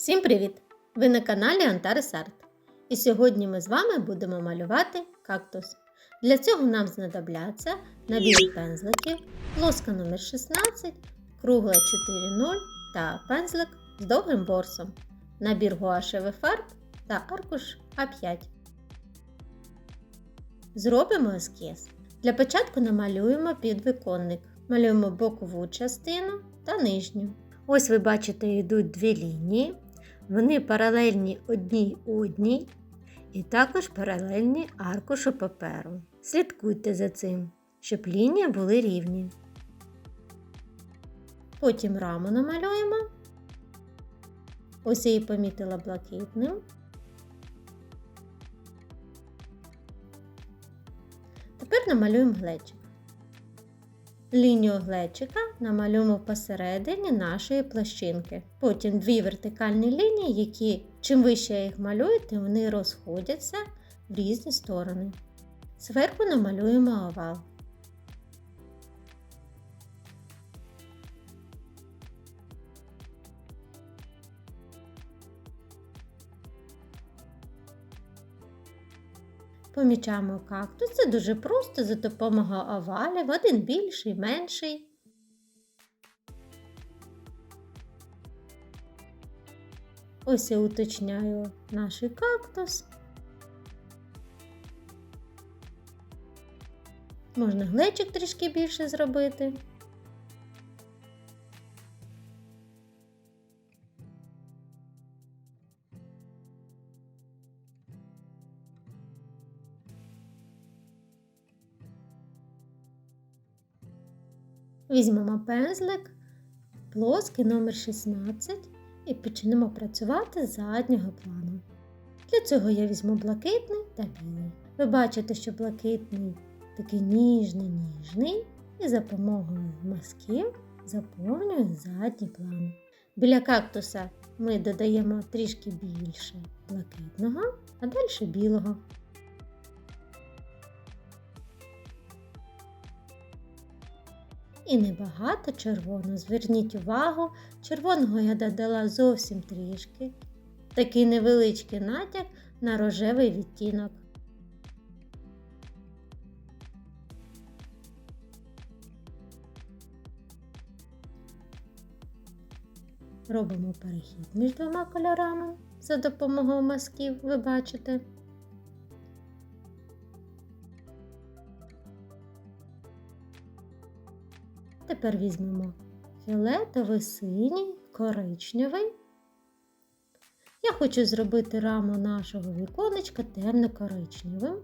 Всім привіт! Ви на каналі Антарес Арт. І сьогодні ми з вами будемо малювати кактус. Для цього нам знадобляться набір пензликів, плоска номер 16, кругла 4.0 та пензлик з довгим ворсом, набір гуашевих фарб та аркуш А5. Зробимо ескіз. Для початку намалюємо підвиконник. Малюємо бокову частину та нижню. Ось ви бачите, йдуть дві лінії. Вони паралельні одній одній і також паралельні аркушу паперу. Слідкуйте за цим, щоб лінії були рівні. Потім раму намалюємо. Ось я її помітила блакитним. Тепер намалюємо глечик. Лінію глечика намалюємо посередині нашої плащинки. Потім дві вертикальні лінії, які чим вище я їх малюю, тим вони розходяться в різні сторони. Зверху намалюємо овал. Помічаємо кактус. Це дуже просто за допомогою овалів, один більший, менший. Ось я уточняю наш кактус. Можна глечик трішки більше зробити. Візьмемо пензлик, плоский номер 16 і почнемо працювати з заднього плану. Для цього я візьму блакитний та білий. Ви бачите, що блакитний такий ніжний-ніжний, і за допомогою мазків заповнюю задній план. Біля кактуса ми додаємо трішки більше блакитного, а далі білого. І небагато червоного. Зверніть увагу, червоного я додала зовсім трішки. Такий невеличкий натяк на рожевий відтінок. Робимо перехід між двома кольорами за допомогою мазків, ви бачите. Тепер візьмемо фіолетовий, синій, коричневий. Я хочу зробити раму нашого віконечка темно-коричневим.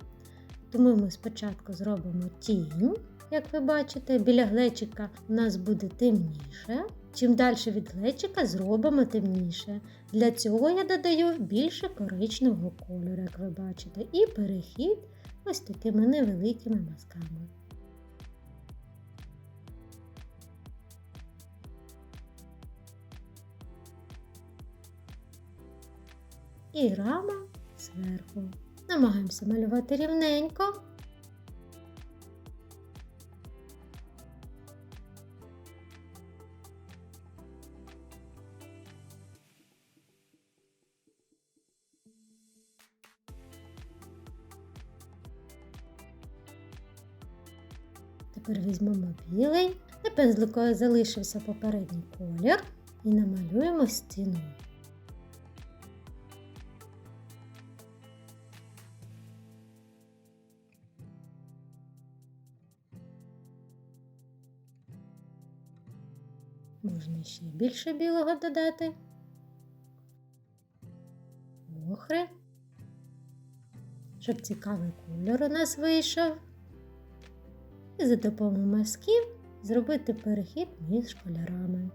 Тому ми спочатку зробимо тінь, як ви бачите, біля глечика у нас буде темніше. Чим далі від глечика зробимо темніше. Для цього я додаю більше коричневого кольору, як ви бачите, і перехід ось такими невеликими мазками. І рама зверху. Намагаємося малювати рівненько. Тепер візьмемо білий, на пензликою залишився попередній колір і намалюємо стіну. Ще більше білого додати. Охри, щоб цікавий кольор у нас вийшов. І за допомогою мазків зробити перехід між кольорами.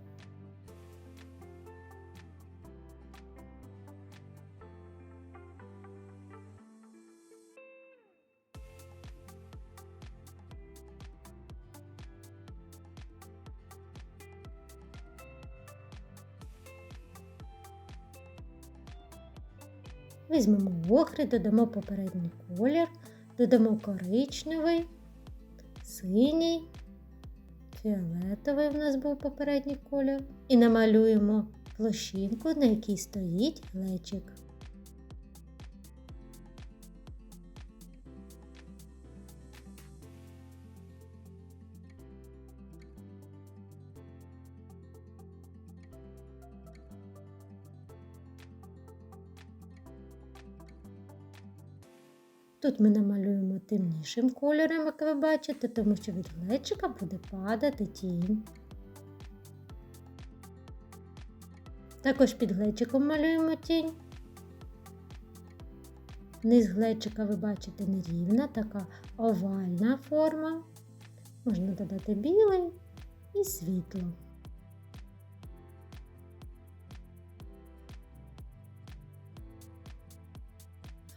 Візьмемо охри, додамо попередній колір, додамо коричневий, синій, фіолетовий в нас був попередній колір. І намалюємо площинку, на якій стоїть глечик. Тут ми намалюємо темнішим кольором, як ви бачите, тому що від глечика буде падати тінь. Також під глечиком малюємо тінь. Низ глечика ви бачите нерівна, така овальна форма. Можна додати білий і світло.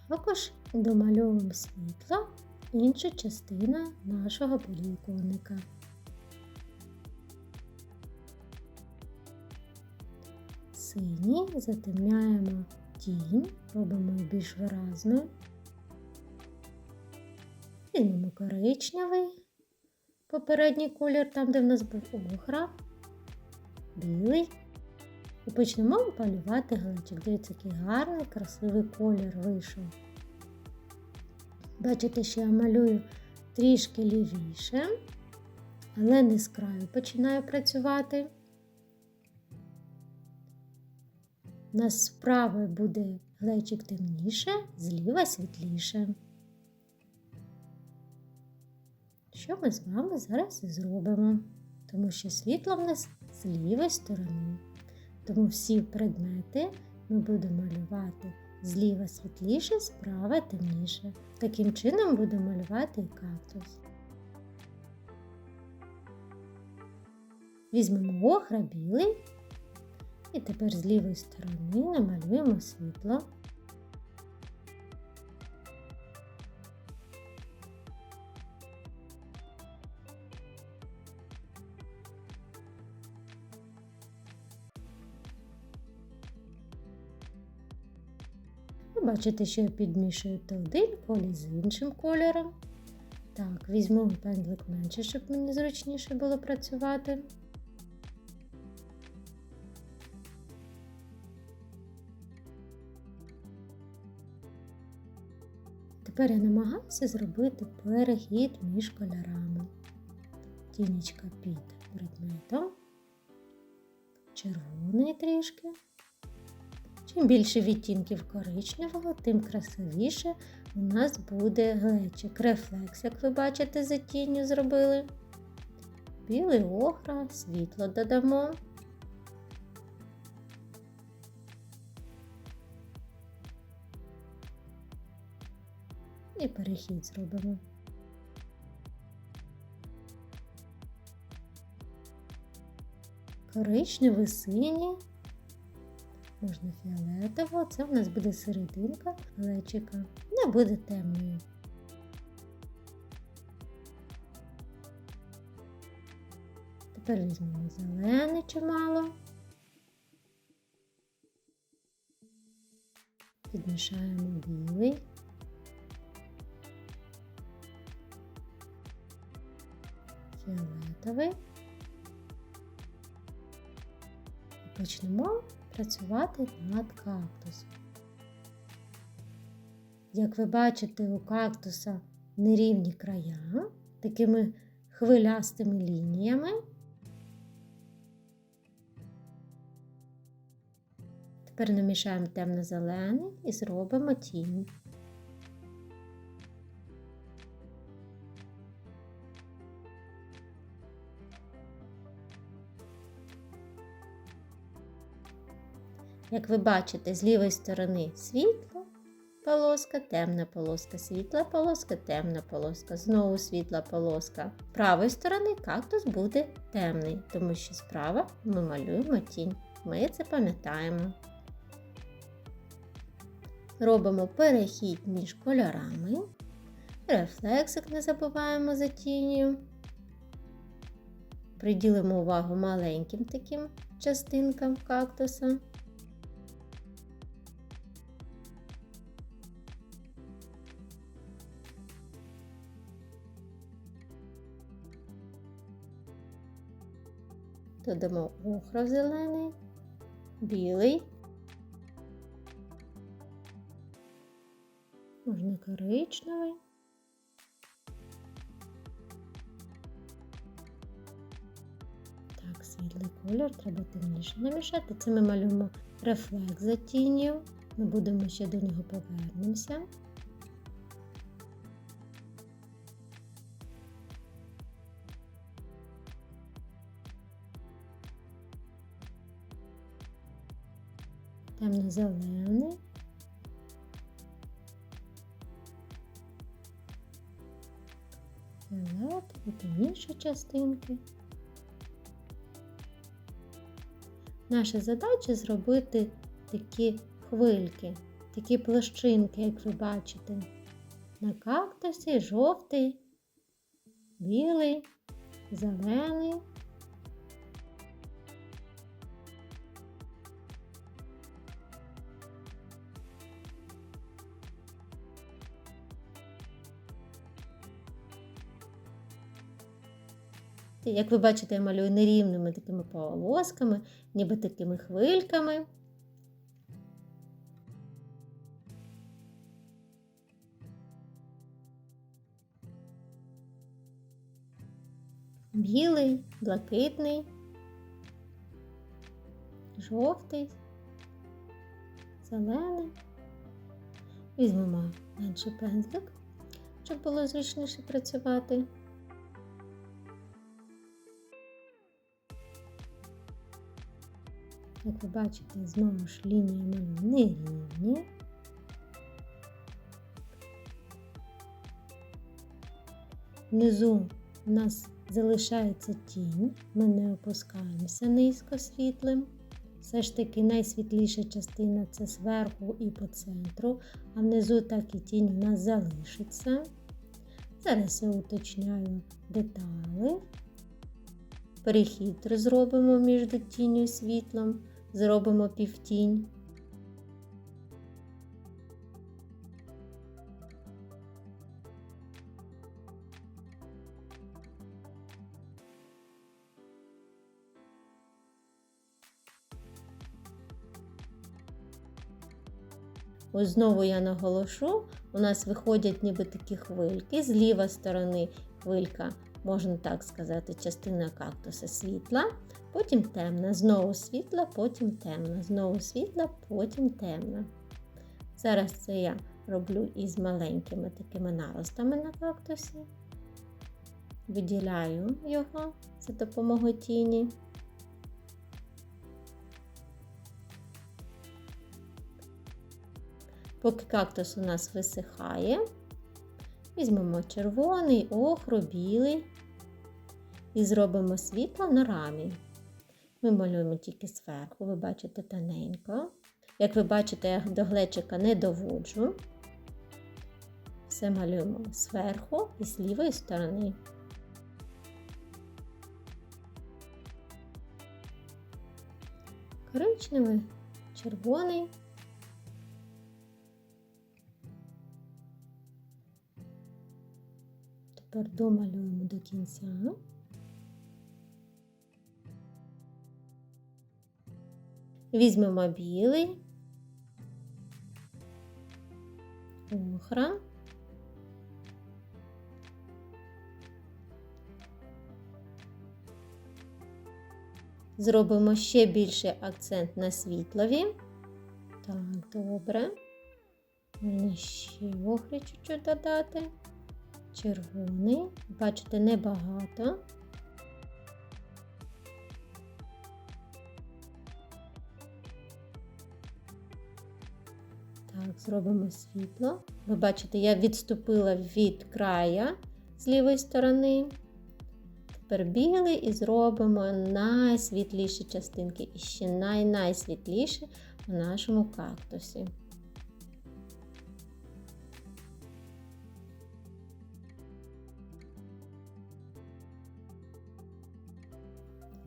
Також домальовуємо світло інша частина нашого подвіконника. Синій затемняємо тінь, робимо більш виразною. Візьмемо коричневий, попередній колір, там, де в нас був охра, білий. І почнемо малювати глечик. Дивіться, який гарний, красивий колір вийшов. Бачите, що я малюю трішки лівіше, але не з краю починаю працювати. У нас справа буде глечик темніше, зліва світліше. Що ми з вами зараз і зробимо, тому що світло в нас з лівої сторони. Тому всі предмети ми будемо малювати зліва світліше, справа темніше. Таким чином буду малювати і кактус. Візьмемо охра білий і тепер з лівої сторони намалюємо світло. Бачите, що я підмішую то один колір з іншим кольором. Так, візьму пензлик менше, щоб мені зручніше було працювати. Тепер я намагаюся зробити перехід між кольорами. Тінічка під предметом, червоний трішки. Чим більше відтінків коричневого, тим красивіше у нас буде глечик. Рефлекс, як ви бачите, за тінню зробили. Білий охра, світло додамо. І перехід зробимо. Коричневий синій можна фіолетово, це в нас буде серединка глечика, не буде темною. Тепер візьмемо зелений чимало, підмішаємо білий. Фіолетовий. Почнемо працювати над кактусом. Як ви бачите, у кактуса нерівні края такими хвилястими лініями. Тепер намішаємо темно-зелений і зробимо тінь. Як ви бачите, з лівої сторони світла полоска, темна полоска, світла полоска, темна полоска, знову світла полоска. З правої сторони кактус буде темний, тому що справа ми малюємо тінь. Ми це пам'ятаємо. Робимо перехід між кольорами. Рефлексик не забуваємо за тінню. Приділимо увагу маленьким таким частинкам кактуса. Додамо охра зелений, білий. Можна коричневий. Так, світлий колір треба темніше намішати. Це ми малюємо рефлекс за тінню. Ми будемо ще до нього повернемося. Темно-зелений. І темніші частинки. Наша задача зробити такі хвильки, такі площинки, як ви бачите. На кактусі жовтий, білий, зелений. Як ви бачите, я малюю нерівними такими полосками, ніби такими хвильками. Білий, блакитний, жовтий, зелений. Візьмемо менший пензлик, щоб було зручніше працювати. Як ви бачите, знову ж лінії в мене не рівні. Внизу у нас залишається тінь, ми не опускаємося низько світлим. Все ж таки найсвітліша частина це зверху і по центру, а внизу так і тінь у нас залишиться. Зараз я уточняю деталі. Перехід зробимо між тінню і світлом, зробимо півтінь. Ось знову я наголошу, у нас виходять ніби такі хвильки, з лівої сторони хвилька, можна так сказати, частина кактуса світла, потім темна, знову світла, потім темна, знову світла, потім темна. Зараз це я роблю із маленькими такими наростами на кактусі. Виділяю його за допомогою тіні. Поки кактус у нас висихає, візьмемо червоний, охру, білий і зробимо світло на рамі. Ми малюємо тільки зверху, ви бачите тоненько. Як ви бачите, я до глечика не доводжу. Все малюємо зверху і з лівої сторони. Коричневий, червоний. Тепер домалюємо до кінця. Візьмемо білий, охра. Зробимо ще більший акцент на світлові. Так, добре. Ще охри чуть-чуть додати. Червоний, бачите, небагато. Так, зробимо світло. Ви бачите, я відступила від края з лівої сторони. Тепер білий і зробимо найсвітліші частинки. І ще най-найсвітліші в нашому кактусі.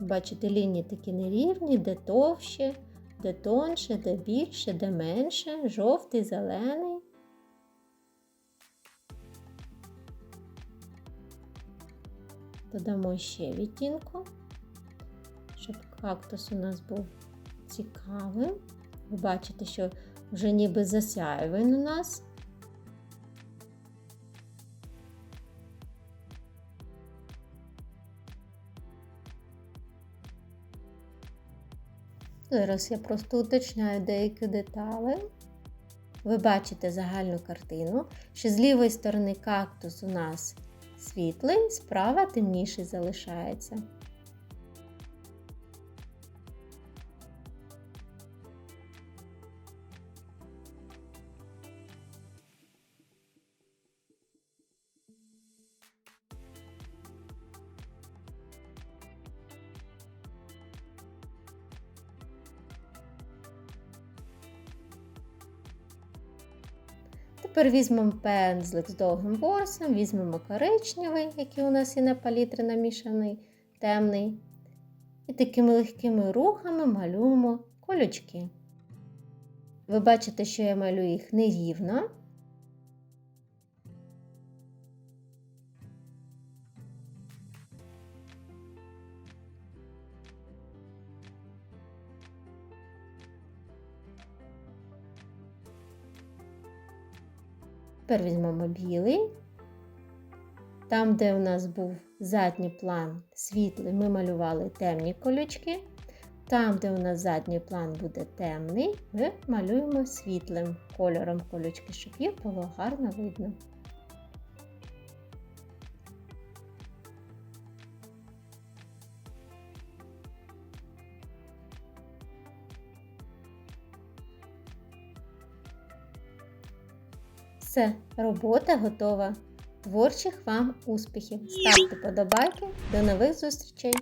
Бачите, лінії такі нерівні, де товще, де тонше, де більше, де менше, жовтий, зелений. Додамо ще відтінку, щоб кактус у нас був цікавим. Ви бачите, що вже ніби засяє він у нас. Зараз я просто уточняю деякі деталі. Ви бачите загальну картину, що з лівої сторони кактус у нас світлий, справа темніший залишається. Тепер візьмемо пензлик з довгим ворсом, візьмемо коричневий, який у нас є на палітрі намішаний, темний. І такими легкими рухами малюємо колючки. Ви бачите, що я малюю їх нерівно. Тепер візьмемо білий. Там, де у нас був задній план світлий, ми малювали темні колючки. Там, де у нас задній план буде темний, ми малюємо світлим кольором колючки, щоб їх було гарно видно. Все, робота готова. Творчих вам успіхів! Ставте подобайки. До нових зустрічей!